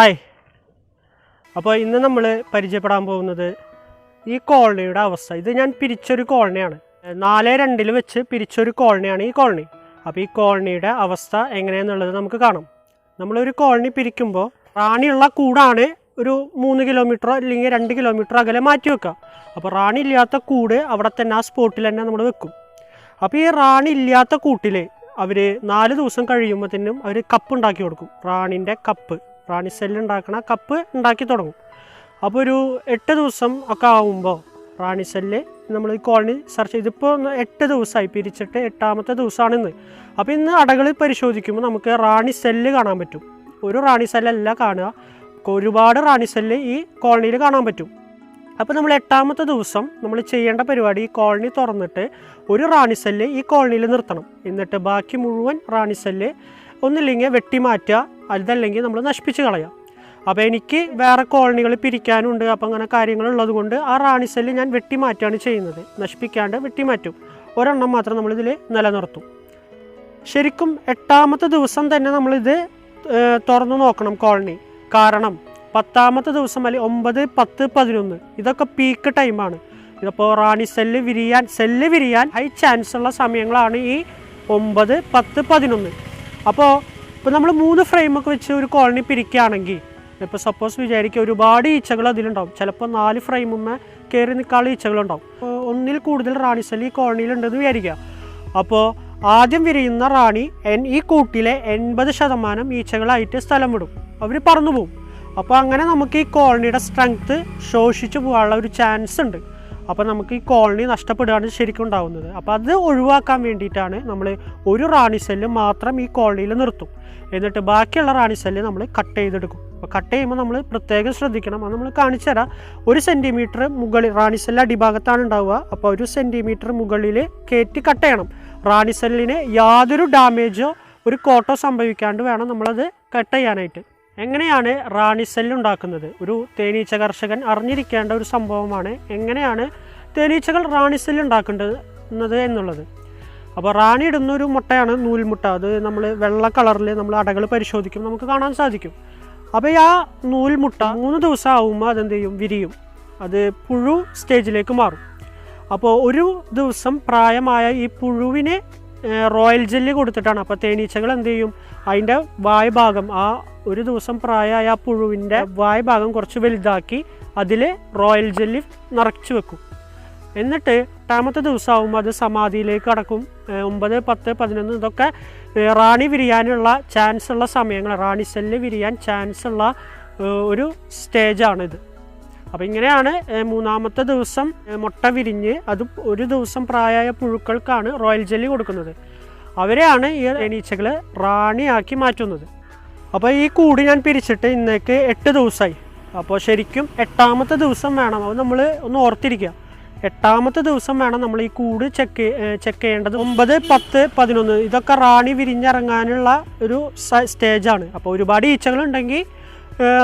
Hi അപ്പോൾ ഇന്ന് നമ്മൾ പരിചയപ്പെടാൻ പോകുന്നത് ഈ കോളനിയുടെ അവസ്ഥ. ഇത് ഞാൻ പിരിച്ചൊരു കോളനിയാണ്. നാല് രണ്ടിൽ വെച്ച് പിരിച്ചൊരു കോളനിയാണ് ഈ കോളനി. അപ്പോൾ ഈ കോളനിയുടെ അവസ്ഥ എങ്ങനെയാണെന്നുള്ളത് നമുക്ക് കാണാം. നമ്മളൊരു കോളനി പിരിക്കുമ്പോൾ റാണിയുള്ള കൂടാണ് ഒരു മൂന്ന് കിലോമീറ്റർ അല്ലെങ്കിൽ രണ്ട് കിലോമീറ്റർ അകലെ മാറ്റി വെക്കുക. അപ്പോൾ റാണി ഇല്ലാത്ത കൂട് അവിടെ തന്നെ ആ സ്പോട്ടിൽ തന്നെ നമ്മൾ വെക്കും. അപ്പോൾ ഈ റാണി ഇല്ലാത്ത കൂട്ടിൽ അവർ നാല് ദിവസം കഴിയുമ്പോഴത്തേനും അവർ കപ്പ് ഉണ്ടാക്കി കൊടുക്കും. റാണിന്റെ കപ്പ്. റാണി സെല്ല് ഉണ്ടാക്കണ കപ്പ് ഉണ്ടാക്കി തുടങ്ങും. അപ്പോൾ ഒരു എട്ട് ദിവസം ഒക്കെ ആകുമ്പോൾ റാണി സെല്ല് നമ്മൾ ഈ കോളനി സെർച്ച് ഇതിപ്പോൾ എട്ട് ദിവസമായി പിരിച്ചിട്ട് എട്ടാമത്തെ ദിവസമാണ് ഇന്ന് അപ്പോൾ ഇന്ന് അടകൾ പരിശോധിക്കുമ്പോൾ നമുക്ക് റാണി സെല്ല് കാണാൻ പറ്റും. ഒരു റാണി സെല്ലല്ല കാണുക ഒരുപാട് റാണി സെല്ല് ഈ കോളനിയിൽ കാണാൻ പറ്റും. അപ്പോൾ നമ്മൾ എട്ടാമത്തെ ദിവസം നമ്മൾ ചെയ്യേണ്ട പരിപാടി ഈ കോളനി തുറന്നിട്ട് ഒരു റാണി സെല്ല് ഈ കോളനിയിൽ നിർത്തണം. എന്നിട്ട് ബാക്കി മുഴുവൻ റാണി സെല്ല് ഒന്നില്ലെങ്കിൽ വെട്ടി മാറ്റുക അതല്ലെങ്കിൽ നമ്മൾ നശിപ്പിച്ച് കളയാം അപ്പോൾ എനിക്ക് വേറെ കോളനികൾ പിരിക്കാനുണ്ട് അപ്പോൾ അങ്ങനെ കാര്യങ്ങളുള്ളത് കൊണ്ട് ആ റാണി സെല്ല് ഞാൻ വെട്ടി മാറ്റുകയാണ് ചെയ്യുന്നത്. നശിപ്പിക്കാണ്ട് വെട്ടി മാറ്റും. ഒരെണ്ണം മാത്രം നമ്മളിതിൽ നിലനിർത്തും. ശരിക്കും എട്ടാമത്തെ ദിവസം തന്നെ നമ്മളിത് തുറന്നു നോക്കണം കോളനി. കാരണം പത്താമത്തെ ദിവസം അല്ലെങ്കിൽ ഒമ്പത് പത്ത് പതിനൊന്ന് ഇതൊക്കെ പീക്ക് ടൈമാണ് ഇതിപ്പോൾ റാണി സെല്ല് വിരിയാൻ സെല്ല് വിരിയാൻ ഹൈ ചാൻസ് ഉള്ള സമയങ്ങളാണ് ഈ ഒമ്പത് പത്ത് പതിനൊന്ന്. അപ്പോൾ ഇപ്പോൾ നമ്മൾ മൂന്ന് ഫ്രെയിമൊക്കെ വെച്ച് ഒരു കോളനി പിരിക്കുകയാണെങ്കിൽ ഇപ്പോൾ സപ്പോസ് വിചാരിക്കുക ഒരുപാട് ഈച്ചകൾ അതിലുണ്ടാവും. ചിലപ്പോൾ നാല് ഫ്രെയിമുമ്മേ കയറി നിൽക്കാനുള്ള ഈച്ചകളുണ്ടാവും. ഒന്നിൽ കൂടുതൽ റാണി സെല്ല് ഈ കോളനിയിലുണ്ടെന്ന് വിചാരിക്കുക അപ്പോൾ ആദ്യം വിരിയുന്ന റാണി എൻ ഈ കൂട്ടിലെ എൺപത് ശതമാനം ഈച്ചകളായിട്ട് സ്ഥലം വിടും. അവർ പറന്നു പോകും അപ്പോൾ അങ്ങനെ നമുക്ക് ഈ കോളനിയുടെ സ്ട്രെങ്ത്ത് ശോഷിച്ചു പോകാനുള്ള ഒരു ചാൻസ് ഉണ്ട്. അപ്പോൾ നമുക്ക് ഈ കോളനി നഷ്ടപ്പെടുകയാണ് ശരിക്കും ഉണ്ടാകുന്നത് അപ്പോൾ അത് ഒഴിവാക്കാൻ വേണ്ടിയിട്ടാണ് നമ്മൾ ഒരു റാണി സെല്ല് മാത്രം ഈ കോളനിയിൽ നിർത്തും. എന്നിട്ട് ബാക്കിയുള്ള റാണി സെല്ല് നമ്മൾ കട്ട് ചെയ്തെടുക്കും. അപ്പോൾ കട്ട് ചെയ്യുമ്പോൾ നമ്മൾ പ്രത്യേകം ശ്രദ്ധിക്കണം. അത് നമ്മൾ കാണിച്ചു തരാം. ഒരു സെന്റിമീറ്റർ മുകളിൽ റാണി സെല്ല് അടിഭാഗത്താണ് ഉണ്ടാവുക. അപ്പോൾ ഒരു സെന്റിമീറ്റർ മുകളിൽ കയറ്റി കട്ട് ചെയ്യണം. റാണി സെല്ലിന് യാതൊരു ഡാമേജോ ഒരു കോട്ടോ സംഭവിക്കാണ്ട് വേണം നമ്മളത് കട്ട് ചെയ്യാനായിട്ട്. എങ്ങനെയാണ് റാണി സെല്ലുണ്ടാക്കുന്നത് ഒരു തേനീച്ച കർഷകൻ അറിഞ്ഞിരിക്കേണ്ട ഒരു സംഭവമാണ് എങ്ങനെയാണ് തേനീച്ചകൾ റാണി സെല്ലുണ്ടാക്കേണ്ടത് എന്നുള്ളത്. അപ്പോൾ റാണി ഇടുന്ന ഒരു മുട്ടയാണ് നൂൽമുട്ട. അത് നമ്മൾ വെള്ള കളറിൽ നമ്മൾ അടകൾ പരിശോധിക്കും നമുക്ക് കാണാൻ സാധിക്കും. അപ്പോൾ ആ നൂൽമുട്ട മൂന്ന് ദിവസം ആകുമ്പോൾ അതെന്ത് ചെയ്യും? വിരിയും. അത് പുഴു സ്റ്റേജിലേക്ക് മാറും. അപ്പോൾ ഒരു ദിവസം പ്രായമായ ഈ പുഴുവിനെ റോയൽ ജെല്ലി കൊടുത്തിട്ടാണ്. അപ്പോൾ തേനീച്ചകൾ എന്ത് ചെയ്യും? അതിന്റെ വായ് ഭാഗം ആ ഒരു ദിവസം പ്രായമായ ആ പുഴുവിന്റെ വായ ഭാഗം കുറച്ച് വലുതാക്കി അതിൽ റോയൽ ജെല്ലി നിറച്ച് വെക്കും. എന്നിട്ട് എട്ടാമത്തെ ദിവസമാകുമ്പോൾ അത് സമാധിയിലേക്ക് കടക്കും. ഒമ്പത് പത്ത് പതിനൊന്ന് ഇതൊക്കെ റാണി വിരിയാനുള്ള ചാൻസ് ഉള്ള സമയങ്ങൾ റാണി സെല്ല് വിരിയാൻ ചാൻസ് ഉള്ള ഒരു സ്റ്റേജാണിത് അപ്പോൾ ഇങ്ങനെയാണ് മൂന്നാമത്തെ ദിവസം മുട്ട വിരിഞ്ഞ് അത് ഒരു ദിവസം പ്രായമായ പുഴുക്കൾക്കാണ് റോയൽ ജെല്ലി കൊടുക്കുന്നത്. അവരെയാണ് ഈ എണീച്ചകൾ റാണിയാക്കി മാറ്റുന്നത്. അപ്പോൾ ഈ കൂട് ഞാൻ പിരിച്ചിട്ട് ഇന്നേക്ക് എട്ട് ദിവസമായി അപ്പോൾ ശരിക്കും എട്ടാമത്തെ ദിവസം വേണം. അത് നമ്മൾ ഒന്ന് ഓർത്തിരിക്കുക. എട്ടാമത്തെ ദിവസം വേണം നമ്മൾ ഈ കൂട് ചെക്ക് ചെക്ക് ചെയ്യേണ്ടത്. ഒമ്പത് പത്ത് പതിനൊന്ന്. ഇതൊക്കെ റാണി വിരിഞ്ഞിറങ്ങാനുള്ള ഒരു സ്റ്റേജാണ് അപ്പോൾ ഒരുപാട് ഈച്ചകളുണ്ടെങ്കിൽ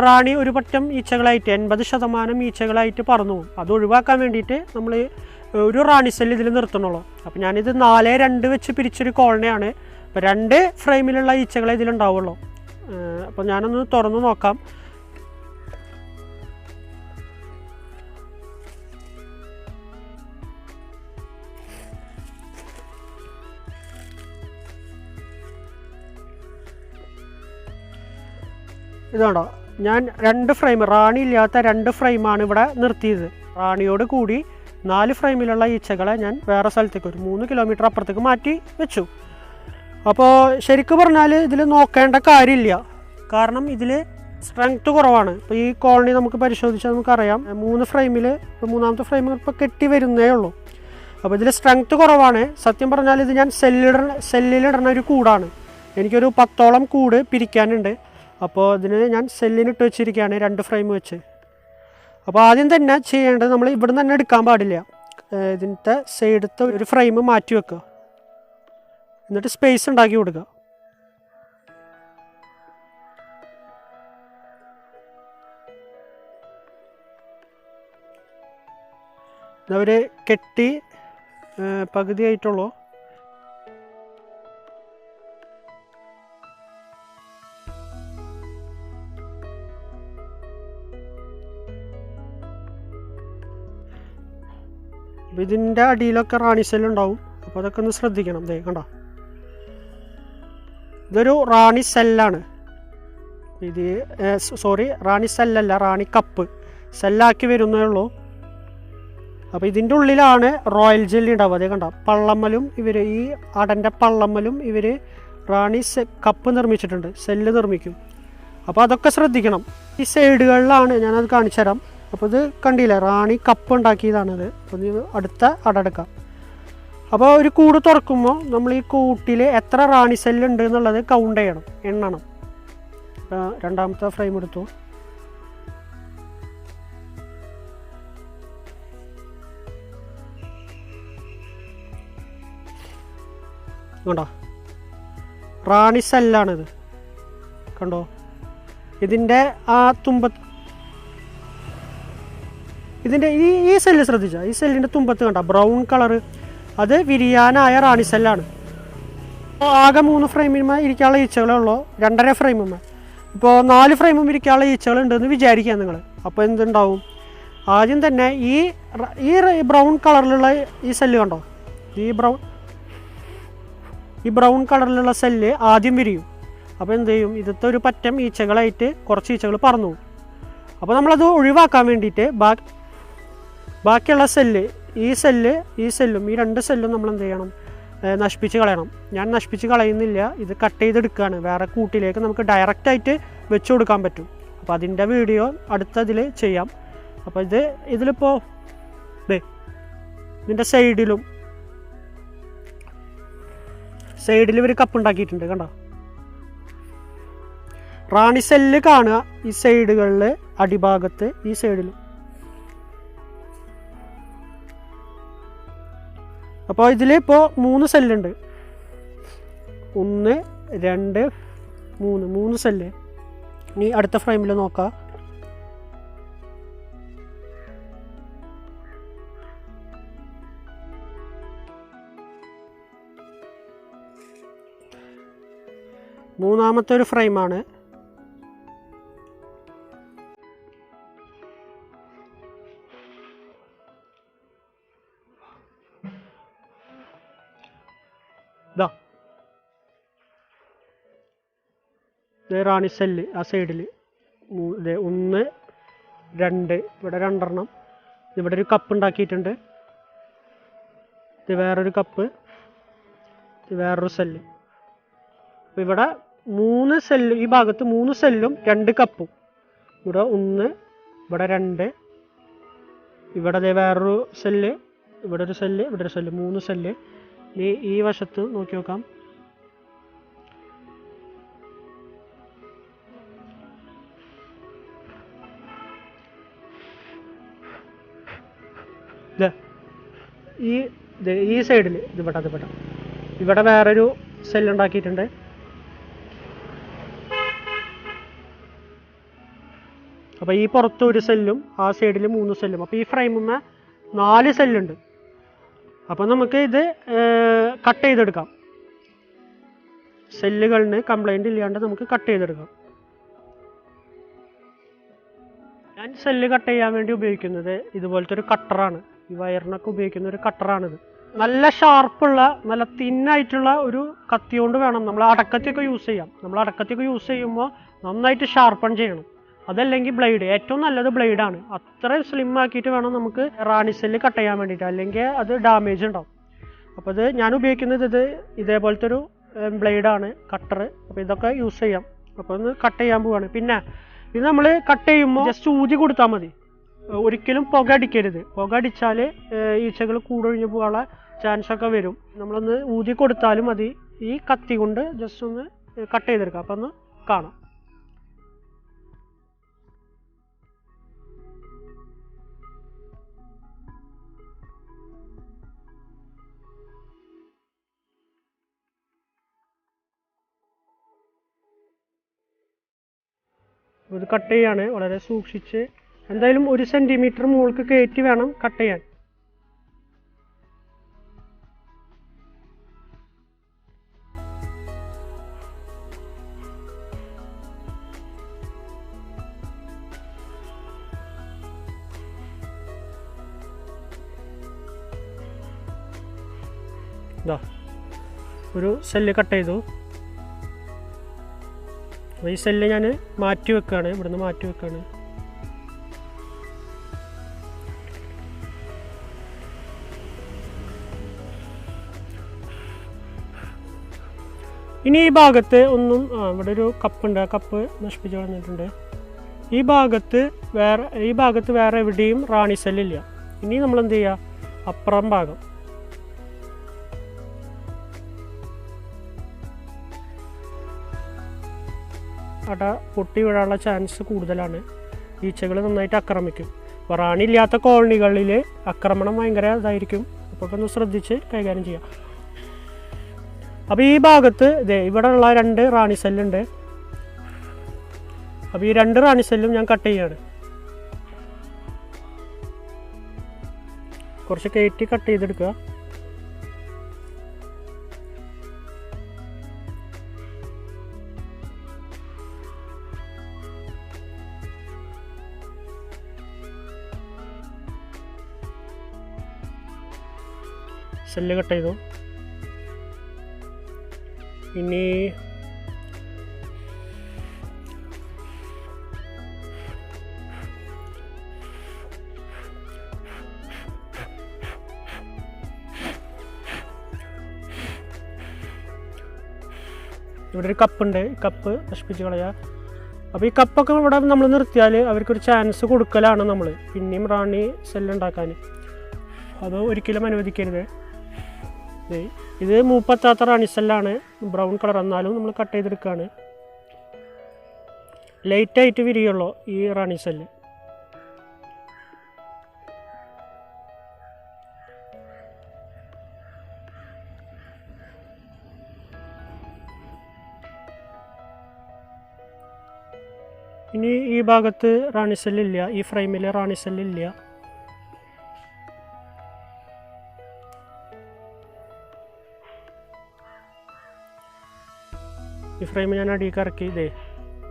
റാണി ഒരു പറ്റം ഈച്ചകളായിട്ട് എൺപത് ശതമാനം ഈച്ചകളായിട്ട് പറന്നു പോകും. അത് ഒഴിവാക്കാൻ വേണ്ടിയിട്ട് നമ്മൾ ഒരു റാണി സെല്ല് ഇതിൽ നിർത്തണുള്ളൂ. അപ്പോൾ ഞാനിത് നാല് രണ്ട് വെച്ച് പിരിച്ചൊരു കോളനിയാണ്. അപ്പോൾ രണ്ട് ഫ്രെയിമിലുള്ള ഈച്ചകളെ ഇതിലുണ്ടാവുള്ളൂ. അപ്പോൾ ഞാനൊന്ന് തുറന്നു നോക്കാം. ഇതാണോ ഞാൻ രണ്ട് ഫ്രെയിം റാണി ഇല്ലാത്ത രണ്ട് ഫ്രെയിമാണ് ഇവിടെ നിർത്തിയത്. റാണിയോട് കൂടി നാല് ഫ്രെയിമിലുള്ള ഈച്ചകളെ ഞാൻ വേറെ സ്ഥലത്തേക്ക് ഒരു മൂന്ന് കിലോമീറ്റർ അപ്പുറത്തേക്ക് മാറ്റി വെച്ചു. അപ്പോൾ ശരിക്കും പറഞ്ഞാൽ ഇതിൽ നോക്കേണ്ട കാര്യമില്ല. കാരണം ഇതിൽ സ്ട്രെങ്ത് കുറവാണ്. ഇപ്പോൾ ഈ കോളനി നമുക്ക് പരിശോധിച്ചാൽ നമുക്കറിയാം. മൂന്ന് ഫ്രെയിമിൽ ഇപ്പോൾ മൂന്നാമത്തെ ഫ്രെയിം ഇപ്പോൾ കെട്ടി വരുന്നേ ഉള്ളൂ. അപ്പോൾ ഇതിൽ സ്ട്രെങ്ത് കുറവാണ്. സത്യം പറഞ്ഞാൽ ഇത് ഞാൻ സെല്ലിട സെല്ലിലിടുന്ന ഒരു കൂടാണ്. എനിക്കൊരു പത്തോളം കൂട് പിരിക്കാനുണ്ട്. അപ്പോൾ ഇതിന് ഞാൻ സെല്ലിനിട്ട് വെച്ചിരിക്കുകയാണ് രണ്ട് ഫ്രെയിം വെച്ച്. അപ്പോൾ ആദ്യം തന്നെ ചെയ്യേണ്ടത് നമ്മൾ ഇവിടെ തന്നെ എടുക്കാൻ പാടില്ല. ഇതിന്റെ സൈഡത്തെ ഒരു ഫ്രെയിം മാറ്റി വെക്കുക. എന്നിട്ട് സ്പേസ് ഉണ്ടാക്കി കൊടുക്കുക. അവർ കെട്ടി പകുതിയായിട്ടുള്ളൂ ഇതിന്റെ അടിയിലൊക്കെ റാണിസെല്ലുണ്ടാവും അപ്പോൾ അതൊക്കെ ഒന്ന് ശ്രദ്ധിക്കണം. ദേ കണ്ടോ? ഇതൊരു റാണി സെല്ലാണ്. ഇത് സോറി റാണി സെല്ലല്ല റാണി കപ്പ്. സെല്ലാക്കി വരുന്നേ ഉള്ളൂ. അപ്പോൾ ഇതിന്റെ ഉള്ളിലാണ് റോയൽ ജെല്ലി ഉണ്ടാവുക. അതേ കണ്ട? പള്ളമ്മലും ഇവർ ഈ അടന്റെ പള്ളമ്മലും ഇവർ റാണി കപ്പ് നിർമ്മിച്ചിട്ടുണ്ട്. സെല്ല് നിർമ്മിക്കും. അപ്പോൾ അതൊക്കെ ശ്രദ്ധിക്കണം. ഈ സൈഡുകളിലാണ് ഞാനത് കാണിച്ചു തരാം അപ്പോൾ ഇത് കണ്ടില്ല? റാണി കപ്പ് ഉണ്ടാക്കിയതാണിത്. അപ്പോൾ അടുത്ത അടുത്ത അടടുക്കാം അപ്പോൾ ഒരു കൂട് തുറക്കുമ്പോൾ നമ്മൾ ഈ കൂട്ടിൽ എത്ര റാണി സെല്ല് ഉണ്ട് എന്നുള്ളത് കൗണ്ട് ചെയ്യണം എണ്ണണം. രണ്ടാമത്തെ ഫ്രെയിം എടുത്തു. കണ്ടോ? റാണി സെല്ലാണിത് കണ്ടോ? ഇതിന്റെ ആ തുമ്പ ഇതിന്റെ ഈ ഈ സെല്ല് ശ്രദ്ധിച്ചോ? ഈ സെല്ലിന്റെ തുമ്പത്ത് കണ്ട? ബ്രൗൺ കളറ് അത് വിരിയാനായ റാണി സെല്ലാണ്. ആകെ മൂന്ന് ഫ്രെയിമിന്മേ ഇരിക്കാനുള്ള ഈച്ചകളേ ഉള്ളൂ. രണ്ടര ഫ്രെയിമിന്മേ. ഇപ്പോൾ നാല് ഫ്രെയിമും ഇരിക്കാനുള്ള ഈച്ചകൾ ഉണ്ടെന്ന് വിചാരിക്കുക നിങ്ങൾ അപ്പോൾ എന്തുണ്ടാവും? ആദ്യം തന്നെ ഈ ഈ ബ്രൗൺ കളറിലുള്ള ഈ സെല്ല് കണ്ടോ? ഈ ബ്രൗൺ ഈ ബ്രൗൺ കളറിലുള്ള സെല്ല് ആദ്യം വിരിയും. അപ്പോൾ എന്ത് ചെയ്യും? ഇതത്തെ ഒരു പറ്റം ഈച്ചകളായിട്ട് കുറച്ച് ഈച്ചകൾ പറന്നു അപ്പോൾ നമ്മളത് ഒഴിവാക്കാൻ വേണ്ടിയിട്ട് ബാക്കി ബാക്കിയുള്ള സെല്ല് ഈ സെല്ല് ഈ സെല്ലും ഈ രണ്ട് സെല്ലും നമ്മൾ എന്ത് ചെയ്യണം? നശിപ്പിച്ച് കളയണം. ഞാൻ നശിപ്പിച്ച് കളയുന്നില്ല. ഇത് കട്ട് ചെയ്തെടുക്കുകയാണ് വേറെ കൂട്ടിലേക്ക് നമുക്ക് ഡയറക്റ്റായിട്ട് വെച്ച് കൊടുക്കാൻ പറ്റും. അപ്പോൾ അതിന്റെ വീഡിയോ അടുത്തതിൽ ചെയ്യാം. അപ്പോൾ ഇത് ഇതിലിപ്പോൾ ഇതിന്റെ സൈഡിലും സൈഡിൽ ഒരു കപ്പ് ഉണ്ടാക്കിയിട്ടുണ്ട് കണ്ടോ? റാണി സെല്ല് കാണുക ഈ സൈഡുകളിൽ അടിഭാഗത്ത് ഈ സൈഡിൽ അപ്പോൾ ഇതിൽ ഇപ്പോൾ മൂന്ന് സെല്ലുണ്ട്. ഒന്ന് രണ്ട് മൂന്ന്. മൂന്ന് സെല്ല്. ഇനി അടുത്ത ഫ്രെയിമിൽ നോക്കാം. മൂന്നാമത്തെ ഒരു ഫ്രെയിമാണ്. ഇത് റാണി സെല്ല് ആ സൈഡിൽ ഒന്ന് രണ്ട് ഇവിടെ രണ്ടെണ്ണം. ഇവിടെ ഒരു കപ്പ് ഉണ്ടാക്കിയിട്ടുണ്ട്. ഇത് വേറൊരു കപ്പ് ഇത് വേറൊരു സെല്ല് അപ്പോൾ ഇവിടെ മൂന്ന് സെല്ല് ഈ ഭാഗത്ത് മൂന്ന് സെല്ലും രണ്ട് കപ്പും ഇവിടെ ഒന്ന് ഇവിടെ രണ്ട്. ഇവിടെ അതേ വേറൊരു സെല്ല് ഇവിടെ ഒരു സെല്ല് ഇവിടെ ഒരു സെല്ല് മൂന്ന് സെല്ല് ഇനി ഈ വശത്ത് നോക്കി നോക്കാം. ഈ ദേ, ഈ സൈഡിൽ ഇത് ഇവിടെ ഇത് ഇവിടെ ഇവിടെ വേറൊരു സെല്ല് ഉണ്ടാക്കിയിട്ടുണ്ട്. അപ്പോൾ ഈ പുറത്ത് ഒരു സെല്ലും ആ സൈഡിൽ മൂന്ന് സെല്ലും അപ്പോൾ ഈ ഫ്രെയിമുമ്മേ നാല് സെല്ലുണ്ട് അപ്പോൾ നമുക്ക് ഇത് കട്ട് ചെയ്തെടുക്കാം. സെല്ലുകളിന് കംപ്ലൈന്റ് ഇല്ലാണ്ട് നമുക്ക് കട്ട് ചെയ്തെടുക്കാം. ഞാൻ സെല്ല് കട്ട് ചെയ്യാൻ വേണ്ടി ഉപയോഗിക്കുന്നത് ഇതുപോലത്തെ ഒരു കട്ടറാണ് ഈ വയറിനൊക്കെ ഉപയോഗിക്കുന്ന ഒരു കട്ടറാണിത്. നല്ല ഷാർപ്പുള്ള നല്ല തിന്നായിട്ടുള്ള ഒരു കത്തി കൊണ്ട് വേണം നമ്മൾ അടക്കത്തിയൊക്കെ യൂസ് ചെയ്യാം. നമ്മൾ അടക്കത്തിയൊക്കെ യൂസ് ചെയ്യുമ്പോൾ നന്നായിട്ട് ഷാർപ്പൺ ചെയ്യണം. അതല്ലെങ്കിൽ ബ്ലേഡ് ഏറ്റവും നല്ലത് ബ്ലേഡാണ് അത്രയും സ്ലിം ആക്കിയിട്ട് വേണം നമുക്ക് റാണിസെൽ കട്ട് ചെയ്യാൻ വേണ്ടിയിട്ട്. അല്ലെങ്കിൽ അത് ഡാമേജ് ഉണ്ടാവും. അപ്പോൾ ഇത് ഞാൻ ഉപയോഗിക്കുന്നത് ഇത് ഇതേപോലത്തെ ഒരു ബ്ലേഡാണ് കട്ടർ അപ്പോൾ ഇതൊക്കെ യൂസ് ചെയ്യാം. അപ്പോൾ ഒന്ന് കട്ട് ചെയ്യാൻ പോവാണ്. പിന്നെ ഇത് നമ്മൾ കട്ട് ചെയ്യുമ്പോൾ ജസ്റ്റ് ഊതി കൊടുത്താൽ മതി. ഒരിക്കലും പുക അടിക്കരുത്. പുക അടിച്ചാൽ ഈച്ചകൾ കൂടൊഴിഞ്ഞ് പോകാനുള്ള ചാൻസ് ഒക്കെ വരും. നമ്മളൊന്ന് ഊതി കൊടുത്താലും മതി. ഈ കത്തി കൊണ്ട് ജസ്റ്റ് ഒന്ന് കട്ട് ചെയ്തെടുക്കാം. അപ്പം ഒന്ന് കാണാം. ഇത് കട്ട് ചെയ്യാണ്. വളരെ സൂക്ഷിച്ച് എന്തായാലും ഒരു സെന്റിമീറ്റർ മുകൾക്ക് കയറ്റി വേണം കട്ട് ചെയ്യാൻ. ഒരു സെല്ല് കട്ട് ചെയ്തു. അപ്പോൾ ഈ സെല്ല് ഞാൻ മാറ്റി വെക്കുകയാണ് ഇവിടുന്ന് മാറ്റി വെക്കുകയാണ് ഇനി ഈ ഭാഗത്ത് ഒന്നും ഇവിടെ ഒരു കപ്പുണ്ട് ആ കപ്പ് നശിപ്പിച്ച് കളഞ്ഞിട്ടുണ്ട്. ഈ ഭാഗത്ത് വേറെ ഈ ഭാഗത്ത് വേറെ എവിടെയും റാണി സെല്ലില്ല ഇനി നമ്മൾ എന്ത് ചെയ്യുക അപ്പുറം ഭാഗം. അട പൊട്ടി വീഴാനുള്ള ചാൻസ് കൂടുതലാണ്. ഈച്ചകൾ നന്നായിട്ട് ആക്രമിക്കും. റാണി ഇല്ലാത്ത കോളനികളിൽ ആക്രമണം ഭയങ്കര ഇതായിരിക്കും. അപ്പോൾ ഒന്ന് ശ്രദ്ധിച്ച് കൈകാര്യം ചെയ്യാം. അപ്പോൾ ഈ ഭാഗത്ത് ഇതേ ഇവിടെ ഉള്ള രണ്ട് റാണി സെല്ലുണ്ട്. അപ്പോൾ ഈ രണ്ട് റാണി സെല്ലും ഞാൻ കട്ട് ചെയ്യാണ്. കുറച്ച് കയറ്റി കട്ട് ചെയ്തെടുക്കുക. സെല്ല് കട്ട് ചെയ്തു. ഇനി ഇവിടെ ഒരു കപ്പുണ്ട് കപ്പ് നശിപ്പിച്ച് കളയുക അപ്പോൾ ഈ കപ്പൊക്കെ ഇവിടെ നമ്മൾ നിർത്തിയാൽ അവർക്കൊരു ചാൻസ് കൊടുക്കലാണ് നമ്മൾ പിന്നെയും റാണി സെല്ലുണ്ടാക്കാൻ അത് ഒരിക്കലും അനുവദിക്കരുത്. ഇത്. മൂപ്പത്താത്ത റാണി സെല്ലാണ് ബ്രൗൺ കളർ എന്നാലും നമ്മൾ കട്ട് ചെയ്തെടുക്കുകയാണ് ലൈറ്റായിട്ട് വിരിയുള്ളൂ ഈ റണിസെല്ല് ഇനി ഈ ഭാഗത്ത് റാണിസെല്ലില്ല ഈ ഫ്രെയിമിൽ റാണി ഈ ഫ്രെയിം ഞാൻ അടിയിൽ ഇറക്കി ഇതേ.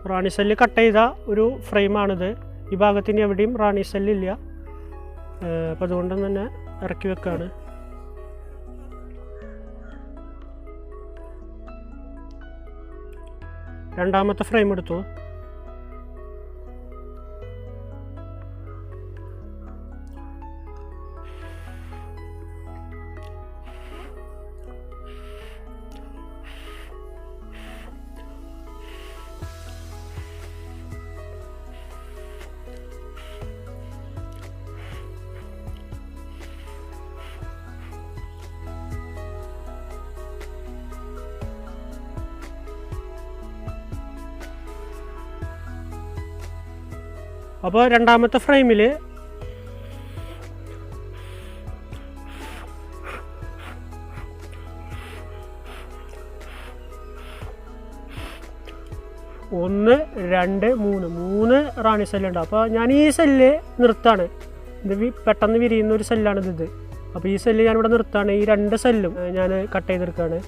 റാണി സെല്ല് കട്ട് ചെയ്ത ഒരു ഫ്രെയിമാണിത് ഈ ഭാഗത്തിന് എവിടെയും റാണി സെല്ലില്ല അപ്പോൾ അതുകൊണ്ട് തന്നെ ഇറക്കി വെക്കുകയാണ് രണ്ടാമത്തെ ഫ്രെയിം എടുത്തു. അപ്പോൾ രണ്ടാമത്തെ ഫ്രെയിമിൽ ഒന്ന് രണ്ട് മൂന്ന്. മൂന്ന് റാണി സെല്ലുണ്ട്. അപ്പോൾ ഞാൻ ഈ സെല്ല് നിർത്താണ്. ഇത് പെട്ടെന്ന് വിരിയുന്ന ഒരു സെല്ലാണ് ഇത്. അപ്പോൾ ഈ സെല്ല് ഞാനിവിടെ നിർത്താണ്. ഈ രണ്ട് സെല്ലും ഞാൻ കട്ട് ചെയ്തെടുക്കുകയാണ്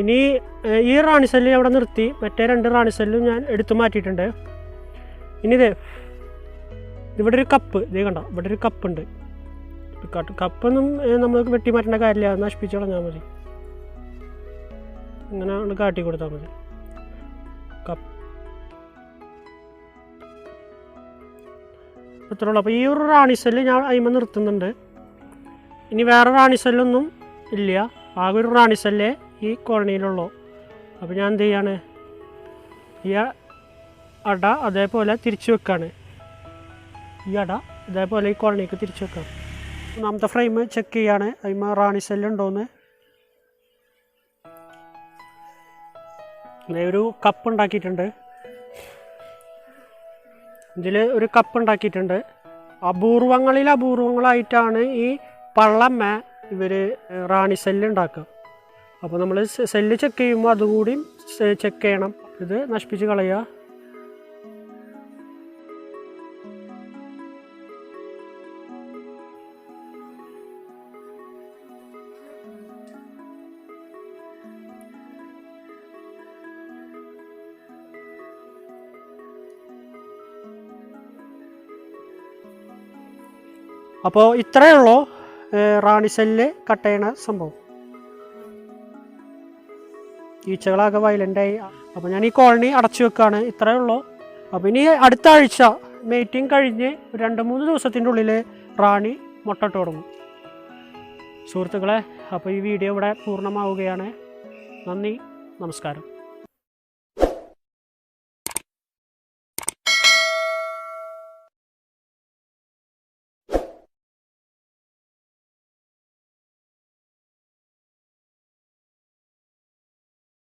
ഇനി ഈ റാണി സെല്ല് അവിടെ നിർത്തി. മറ്റേ രണ്ട് റാണി സെല്ലും ഞാൻ എടുത്തു മാറ്റിയിട്ടുണ്ട്. ഇനി ഇതേ ഇവിടെ ഒരു കപ്പ്. ഇതേ കണ്ട ഇവിടെ ഒരു കപ്പ് കപ്പുണ്ട് കപ്പൊന്നും നമ്മൾ വെട്ടി മാറ്റേണ്ട കാര്യമില്ല. നശിപ്പിച്ച് കളഞ്ഞാൽ മതി. ഇങ്ങനെ കാട്ടി കൊടുത്താൽ മതി. കപ്പ്. ഇത്രേ ഉള്ളു. അപ്പോൾ ഈ ഒരു റാണി സെല്ല് ഞാൻ അയിമ നിർത്തുന്നുണ്ട്. ഇനി വേറെ റാണി സെല്ലൊന്നും ഇല്ല. ആകെ ഒരു റാണി സെല്ലേ ഈ കോളനിയിലുള്ളൂ. അപ്പോൾ ഞാൻ എന്ത് ചെയ്യാണ്? ഈ അട അതേപോലെ തിരിച്ചു വെക്കാണ്. ഈ അട ഇതേപോലെ ഈ കോളനിക്ക് തിരിച്ചു വെക്കാം. ഒന്നാമത്തെ ഫ്രെയിം ചെക്ക് ചെയ്യാണ്. അതിമ റാണി സെല്ലുണ്ടോന്ന് ഒരു കപ്പ് ഉണ്ടാക്കിയിട്ടുണ്ട്. ഇതിൽ ഒരു കപ്പ് ഉണ്ടാക്കിയിട്ടുണ്ട്. അപൂർവങ്ങളിൽ അപൂർവങ്ങളായിട്ടാണ് ഈ പള്ളമ്മ ഇവർ റാണി സെല്ല് ഉണ്ടാക്കുക. അപ്പോൾ നമ്മൾ സെല്ല് ചെക്ക് ചെയ്യുമ്പോൾ അതുകൂടി ചെക്ക് ചെയ്യണം. ഇത് നശിപ്പിച്ച് കളയുക അപ്പോൾ ഇത്രയേ ഉള്ളൂ റാണിസെല്ല് റാണി സെല്ല് കട്ട് ചെയ്യണ സംഭവം. ഈച്ചകളാകെ വയലന്റായി അപ്പോൾ ഞാൻ ഈ കോളനി അടച്ചു വെക്കുകയാണ് ഇത്രയേ ഉള്ളൂ. അപ്പോൾ ഇനി അടുത്ത ആഴ്ച മീറ്റിംഗ് കഴിഞ്ഞ് രണ്ട് മൂന്ന് ദിവസത്തിന്റെ ഉള്ളിൽ റാണി മുട്ടട്ട് തുടങ്ങും. സുഹൃത്തുക്കളെ അപ്പോൾ ഈ വീഡിയോ ഇവിടെ പൂർണമാവുകയാണ്. നന്ദി നമസ്കാരം.